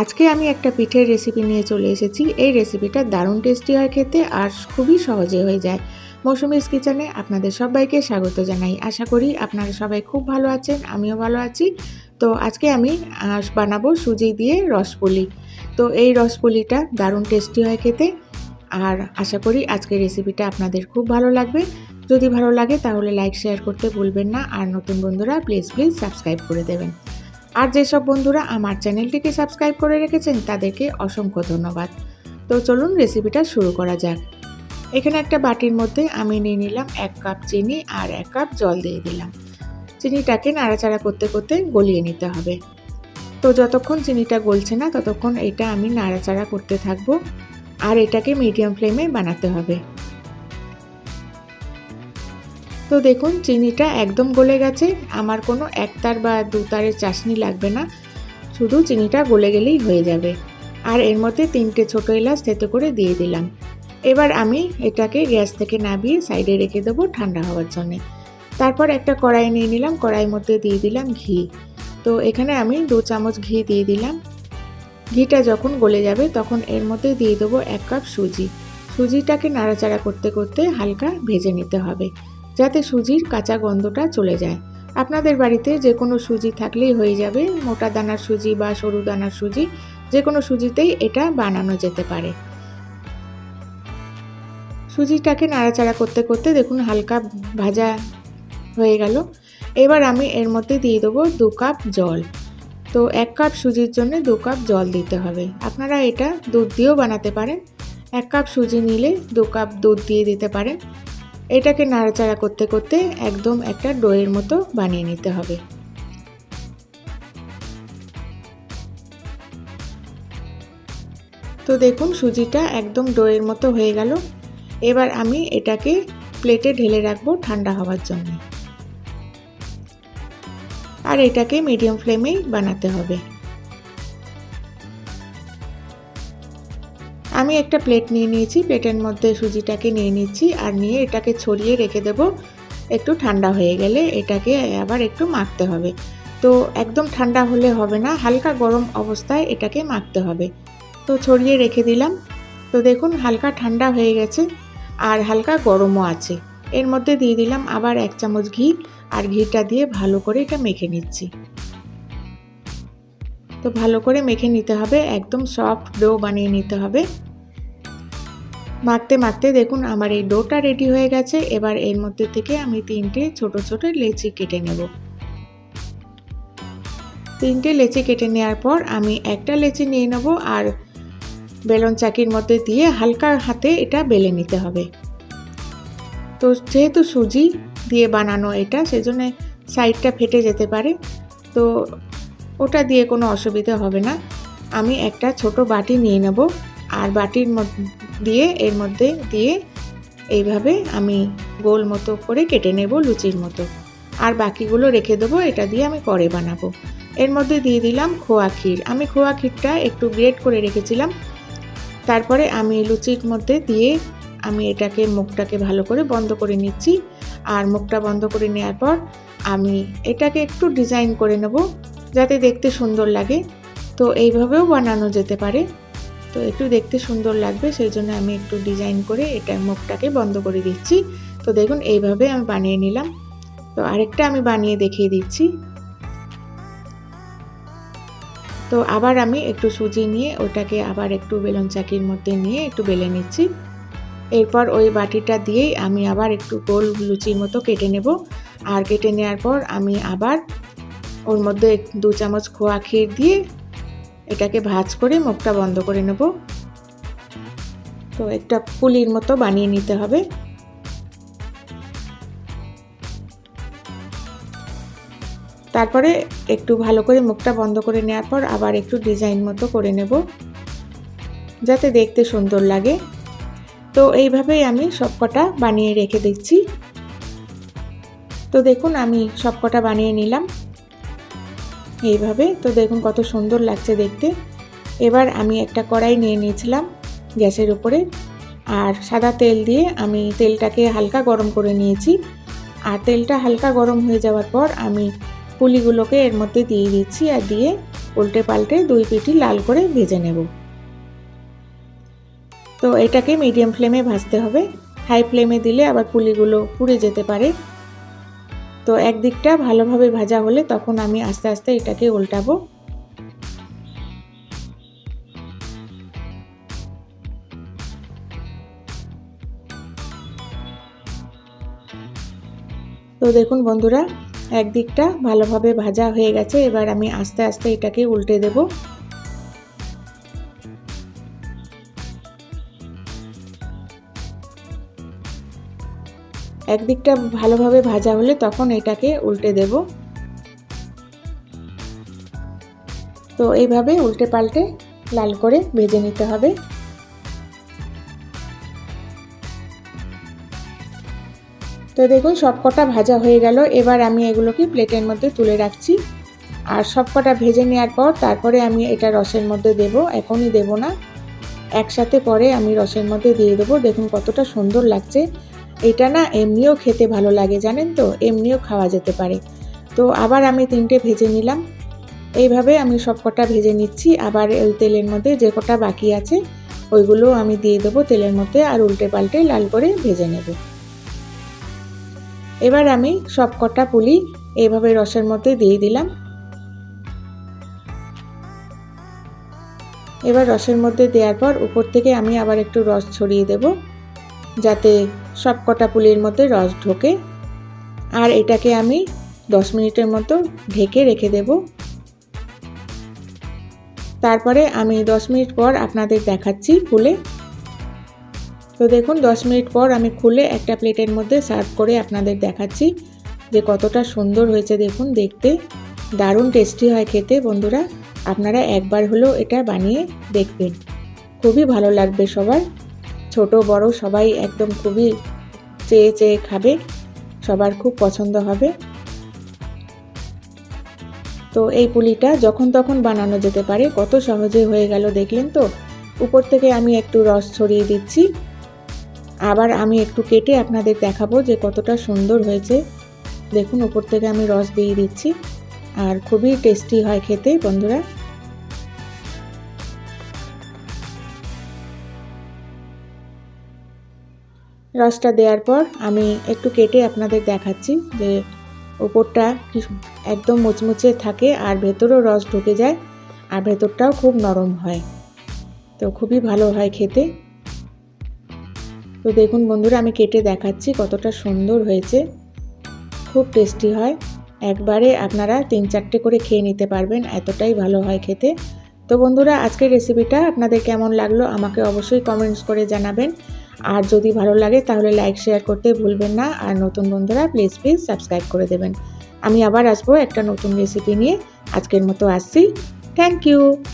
আজকে আমি একটা পিঠের রেসিপি নিয়ে চলে এসেছি। এই রেসিপিটা দারুণ টেস্টি হয় খেতে আর খুবই সহজে হয়ে যায়। মৌসুমিস কিচেনে আপনাদের সবাইকে স্বাগত জানাই। আশা করি আপনারা সবাই খুব ভালো আছেন, আমিও ভালো আছি। তো আজকে আমি বানাবো সুজি দিয়ে রসপুলি। তো এই রসপুলিটা দারুণ টেস্টি হয় খেতে আর আশা করি আজকের রেসিপিটা আপনাদের খুব ভালো লাগবে। যদি ভালো লাগে তাহলে লাইক শেয়ার করতে ভুলবেন না আর নতুন বন্ধুরা প্লিজ প্লিজ সাবস্ক্রাইব করে দেবেন। আর যেসব বন্ধুরা আমার চ্যানেলটিকে সাবস্ক্রাইব করে রেখেছেন তাদেরকে অসংখ্য ধন্যবাদ। তো চলুন রেসিপিটা শুরু করা যাক। এখানে একটা বাটির মধ্যে আমি নিয়ে নিলাম এক কাপ চিনি আর এক কাপ জল দিয়ে দিলাম। চিনিটাকে নাড়াচাড়া করতে করতে গলিয়ে নিতে হবে। তো যতক্ষণ চিনিটা গলছে না ততক্ষণ এটা আমি নাড়াচাড়া করতে থাকব। আর এটাকে মিডিয়াম ফ্লেমে বানাতে হবে। তো দেখুন, চিনিটা একদম গলে গেছে। আমার কোনো একতার বা দুতারের চাশনি লাগবে না। শুধু চিনিটা গলে গেলেই হয়ে যাবে। আর এর মধ্যে তিনটে ছোটো এলাচ থেতে করে দিয়ে দিলাম। এবার আমি এটাকে গ্যাস থেকে নামিয়ে সাইডে রেখে দেবো ঠান্ডা হওয়ার জন্যে। তারপর একটা কড়াই নিয়ে নিলাম। কড়াইয়ের মধ্যে দিয়ে দিলাম ঘি। তো এখানে আমি দু চামচ ঘি দিয়ে দিলাম। ঘিটা যখন গলে যাবে, তখন এর মধ্যে দিয়ে দেবো এক কাপ সুজি। সুজিটাকে নাড়াচাড়া করতে করতে হালকা ভেজে নিতে হবে। যাতে সুজির কাঁচা গন্ধটা চলে যায়। আপনাদের বাড়িতে যে কোনো সুজি থাকলেই হয়ে যাবে। মোটা দানার সুজি বা সরু দানার সুজি যে কোনো সুজিতেই এটা বানানো যেতে পারে। সুজিটাকে নাড়াচাড়া করতে করতে দেখুন হালকা ভাজা হয়ে গেল। এবার আমি এর মধ্যে দিয়ে দেবো দু কাপ জল। তো এক কাপ সুজির জন্য দু কাপ জল দিতে হবে। আপনারা এটা দুধ দিয়েও বানাতে পারেন। এক কাপ সুজি নিলে দু কাপ দুধ দিয়ে দিতে পারেন। এটাকে নাড়াচাড়া করতে করতে একদম একটা ডোয়ের মতো বানিয়ে নিতে হবে। তো দেখুন, সুজিটা একদম ডোয়ের মতো হয়ে গেল। এবার আমি এটাকে প্লেটে ঢেলে রাখব ঠান্ডা হওয়ার জন্য। আর এটাকে মিডিয়াম ফ্লেমেই বানাতে হবে। আমি একটা প্লেট নিয়ে নিয়েছি প্লেটের মধ্যে সুজিটাকে নিয়ে নিচ্ছি আর নিয়ে এটাকে ছড়িয়ে রেখে দেব। একটু ঠান্ডা হয়ে গেলে এটাকে আবার একটু মাখতে হবে। তো একদম ঠান্ডা হলে হবে না, হালকা গরম অবস্থায় এটাকে মাখতে হবে। তো ছড়িয়ে রেখে দিলাম। তো দেখুন হালকা ঠান্ডা হয়ে গেছে আর হালকা গরমও আছে। এর মধ্যে দিয়ে দিলাম আবার এক চামচ ঘি আর ঘিটা দিয়ে ভালো করে এটা মেখে নিচ্ছি। তো ভালো করে মেখে নিতে হবে, একদম সফট ডো বানিয়ে নিতে হবে। মাখতে মাখতে দেখুন আমার এই ডোটা রেডি হয়ে গেছে। এবার এর মধ্যে থেকে আমি তিনটে ছোট ছোট লেচি কেটে নেব। তিনটে লেচি কেটে নেওয়ার পর আমি একটা লেচি নিয়ে নেব আর বেলন চাকির মধ্যে দিয়ে হালকা হাতে এটা বেলে নিতে হবে। তো যেহেতু সুজি দিয়ে বানানো এটা, সেজন্য সাইডটা ফেটে যেতে পারে। তো ওটা দিয়ে কোনো অসুবিধা হবে না। আমি একটা ছোট বাটি নিয়ে নেব। আর বাটির দিয়ে এর মধ্যে দিয়ে এইভাবে আমি গোল মতো করে কেটে নেব লুচির মতো। আর বাকিগুলো রেখে দেবো, এটা দিয়ে আমি পরে বানাবো। এর মধ্যে দিয়ে দিলাম খোয়া ক্ষীর। আমি খোয়া ক্ষীরটা একটু গ্রেট করে রেখেছিলাম। তারপরে আমি লুচির মধ্যে দিয়ে আমি এটাকে, মুখটাকে ভালো করে বন্ধ করে নিচ্ছি। আর মুখটা বন্ধ করে নেওয়ার পর আমি এটাকে একটু ডিজাইন করে নেব, যাতে দেখতে সুন্দর লাগে। তো এইভাবেও বানানো যেতে পারে। তো একটু দেখতে সুন্দর লাগবে, সেই জন্য আমি একটু ডিজাইন করে এটা মুখটাকে বন্ধ করে দিচ্ছি। তো দেখুন, এইভাবে আমি বানিয়ে নিলাম। তো আরেকটা আমি বানিয়ে দেখিয়ে দিচ্ছি। তো আবার আমি একটু সুজি নিয়ে ওটাকে আবার একটু বেলন চাকির মধ্যে নিয়ে একটু বেলে নিচ্ছি। এরপর ওই বাটিটা দিয়েই আমি আবার একটু গোল লুচির মতো কেটে নেব। আর কেটে নেওয়ার পর আমি আবার ওর মধ্যে দু চামচ খোয়া ক্ষীর দিয়ে এটাকে ভাজ করে মুখটা বন্ধ করে নেব। তো একটা পুলির মতো বানিয়ে নিতে হবে। তারপরে একটু ভালো করে মুখটা বন্ধ করে নেওয়ার পর আবার একটু ডিজাইন মতো করে নেব, যাতে দেখতে সুন্দর লাগে। তো এইভাবেই আমি সবকটা বানিয়ে রেখে দিচ্ছি। তো দেখুন আমি সবকটা বানিয়ে নিলাম। এইভাবে তো দেখুন কত সুন্দর লাগছে দেখতে। এবার আমি একটা কড়াই নিয়ে নিয়েছিলাম গ্যাসের উপরে। আর সাদা তেল দিয়ে আমি তেলটাকে হালকা গরম করে নিয়েছি। আর তেলটা হালকা গরম হয়ে যাওয়ার পর আমি পুলিগুলোকে এর মধ্যে দিয়ে দিচ্ছি আর দিয়ে উল্টে পাল্টে দুই পিঠি লাল করে ভেজে নেব। তো এটাকে মিডিয়াম ফ্লেমে ভাজতে হবে। হাই ফ্লেমে দিলে আবার পুলিগুলো পুড়ে যেতে পারে। তো একদিকটা ভালোভাবে ভাজা হলে তখন আমি আস্তে আস্তে এটাকে উল্টাবো। তো দেখুন বন্ধুরা, একদিকটা ভালোভাবে ভাজা হয়ে গেছে, এবার আমি আস্তে আস্তে এটাকে উল্টে দেব। একদিকটা ভালোভাবে ভাজা হলে তখন এটাকে উল্টে দেব। তো এইভাবে উল্টে পাল্টে লাল করে ভেজে নিতে হবে। তো দেখুন সবকটা ভাজা হয়ে গেল। এবার আমি এগুলোকে প্লেটের মধ্যে তুলে রাখছি। আর সবকটা ভেজে নেওয়ার পর তারপরে আমি এটা রসের মধ্যে দেব। এখনই দেব না। একসাথে পরে আমি রসের মধ্যে দিয়ে দেবো। দেখুন কতটা সুন্দর লাগছে। এটা না এমনিও খেতে ভালো লাগে, জানেন তো? এমনিও খাওয়া যেতে পারে। তো আবার আমি তিনটে ভেজে নিলাম। এইভাবে আমি সবকটা ভেজে নিচ্ছি। আবার ওই তেলের মধ্যে যে কটা বাকি আছে, ওইগুলো আমি দিয়ে দেবো তেলের মধ্যে আর উল্টে পাল্টে লাল করে ভেজে নেব। এবার আমি সব কটা পুলি এইভাবে রসের মধ্যে দিয়ে দিলাম। এবার রসের মধ্যে দেওয়ার পর উপর থেকে আমি আবার একটু রস ছড়িয়ে দেব। যাতে সব কটা পুলির মধ্যে রস ঢোকে। আর এটাকে আমি দশ মিনিটের মতো ঢেকে রেখে দেব। তারপরে আমি দশ মিনিট পর আপনাদের দেখাচ্ছি ফুলে তো দেখুন, দশ মিনিট পর আমি খুলে একটা প্লেটের মধ্যে সার্ভ করে আপনাদের দেখাচ্ছি যে কতটা সুন্দর হয়েছে দেখুন, দেখতে। দারুণ টেস্টি হয় খেতে বন্ধুরা। আপনারা একবার হলেও এটা বানিয়ে দেখবেন। খুবই ভালো লাগবে সবার। ছোট, বড় সবাই একদম খুবই চেয়ে চেয়ে খাবে, সবার খুব পছন্দ হবে। তো এই পুলিটা যখন তখন বানানো যেতে পারে, কত সহজে হয়ে গেল দেখলেন তো? উপর থেকে আমি একটু রস ছড়িয়ে দিচ্ছি। আবার আমি একটু কেটে আপনাদের দেখাবো যে কতটা সুন্দর হয়েছে। দেখুন, উপর থেকে আমি রস দিয়ে দিচ্ছি। আর খুবই টেস্টি হয় খেতে, বন্ধুরা। রসটা দেওয়ার পর আমি একটু কেটে আপনাদের দেখাচ্ছি যে ওপরটা একদম মুচমুচে থাকে আর ভেতরও রস ঢুকে যায় আর ভেতরটাও খুব নরম হয়। তো খুবই ভালো হয় খেতে। তো দেখুন বন্ধুরা, আমি কেটে দেখাচ্ছি কতটা সুন্দর হয়েছে। খুব টেস্টি হয়। একবারে আপনারা তিন চারটে করে খেয়ে নিতে পারবেন, এতটাই ভালো হয় খেতে। তো বন্ধুরা, আজকের রেসিপিটা আপনাদের কেমন লাগল আমাকে অবশ্যই কমেন্টস করে জানাবেন। আর যদি ভালো লাগে, তাহলে লাইক শেয়ার করতে ভুলবেন না। আর নতুন বন্ধুরা প্লিজ প্লিজ সাবস্ক্রাইব করে দেবেন। আমি আবার আসব একটা নতুন রেসিপি নিয়ে। আজকের মতো আসছি। Thank you